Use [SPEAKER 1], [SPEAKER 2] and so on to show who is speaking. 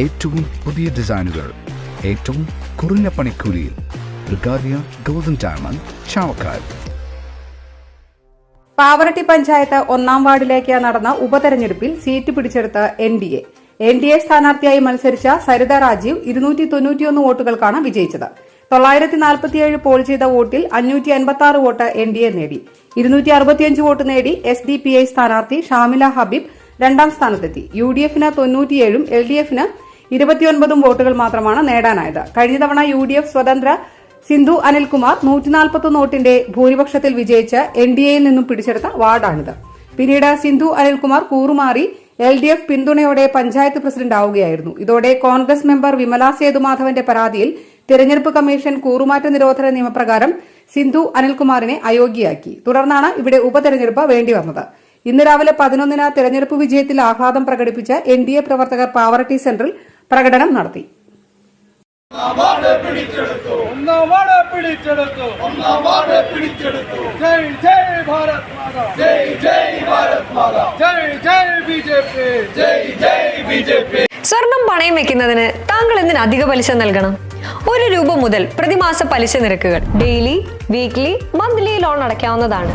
[SPEAKER 1] ഏറ്റവും പുതിയ ഡിസൈനുകൾ ഏറ്റവും കുറഞ്ഞ പണിക്കൂലിയിൽ. ബ്രിഗാദിയ ഗോൾഡൻ ഡയമണ്ട് ചാവക്കാട്.
[SPEAKER 2] പാവറട്ടി പഞ്ചായത്ത് ഒന്നാം വാർഡിലേക്ക് നടന്ന ഉപതെരഞ്ഞെടുപ്പിൽ സീറ്റ് പിടിച്ചെടുത്ത N D A. N D A സ്ഥാനാർത്ഥിയായി മത്സരിച്ച സരിത രാജീവ് ഇരുന്നൂറ്റി തൊണ്ണൂറ്റിയൊന്ന് വോട്ടുകൾക്കാണ് വിജയിച്ചത്. തൊള്ളായിരത്തി നാൽപ്പത്തിയേഴ് പോൾ ചെയ്ത വോട്ടിൽ അഞ്ഞൂറ്റി അൻപത്തി ആറ് വോട്ട് എൻ ഡി എ നേടി. ഇരുന്നൂറ്റി അറുപത്തിയഞ്ച് വോട്ട് നേടി എസ് ഡി പി ഐ സ്ഥാനാർത്ഥി ഷാമില ഹബീബ് രണ്ടാം സ്ഥാനത്തെത്തി. യു ഡി എഫിന് തൊണ്ണൂറ്റിയേഴും എൽ ഡി എഫിന് ഇരുപത്തിയൊൻപതും വോട്ടുകൾ മാത്രമാണ് നേടാനായത്. കഴിഞ്ഞ തവണ യു ഡി എഫ് സ്വതന്ത്ര സിന്ധു അനിൽകുമാർ നൂറ്റിനാൽപ്പത്തൊന്ന് വോട്ടിന്റെ ഭൂരിപക്ഷത്തിൽ വിജയിച്ച എൻ ഡി എയിൽ നിന്നും പിടിച്ചെടുത്ത വാർഡാണിത്. പിന്നീട് സിന്ധു അനിൽകുമാർ കൂറുമാറി എൽ ഡി എഫ് പിന്തുണയോടെ പഞ്ചായത്ത് പ്രസിഡന്റ് ആവുകയായിരുന്നു. ഇതോടെ കോൺഗ്രസ് മെമ്പർ വിമല സേതുമാധവന്റെ പരാതിയിൽ തിരഞ്ഞെടുപ്പ് കമ്മീഷൻ കൂറുമാറ്റ നിരോധന നിയമപ്രകാരം സിന്ധു അനിൽകുമാറിനെ അയോഗ്യയാക്കി. തുടർന്നാണ് ഇവിടെ ഉപതെരഞ്ഞെടുപ്പ് വേണ്ടിവന്നത് ഇന്ന് രാവിലെ പതിനൊന്നിന് തെരഞ്ഞെടുപ്പ് വിജയത്തിൽ ആഹ്ലാദം പ്രകടിപ്പിച്ച എൻ ഡി എ പ്രവർത്തകർ പാവറട്ടി സെന്ററിൽ പ്രകടനം നടത്തി.
[SPEAKER 3] ജയ് ജയ് ജയ് ജയ്
[SPEAKER 4] സ്വർണം പണയം വെക്കുന്നതിന് താങ്കൾ എന്തിന് അധിക പലിശ നൽകണം? ഒരു രൂപ മുതൽ പ്രതിമാസ പലിശ നിരക്കുകൾ ഡെയിലി വീക്ക്ലി മന്ത്ലി ലോൺ അടയ്ക്കാവുന്നതാണ്.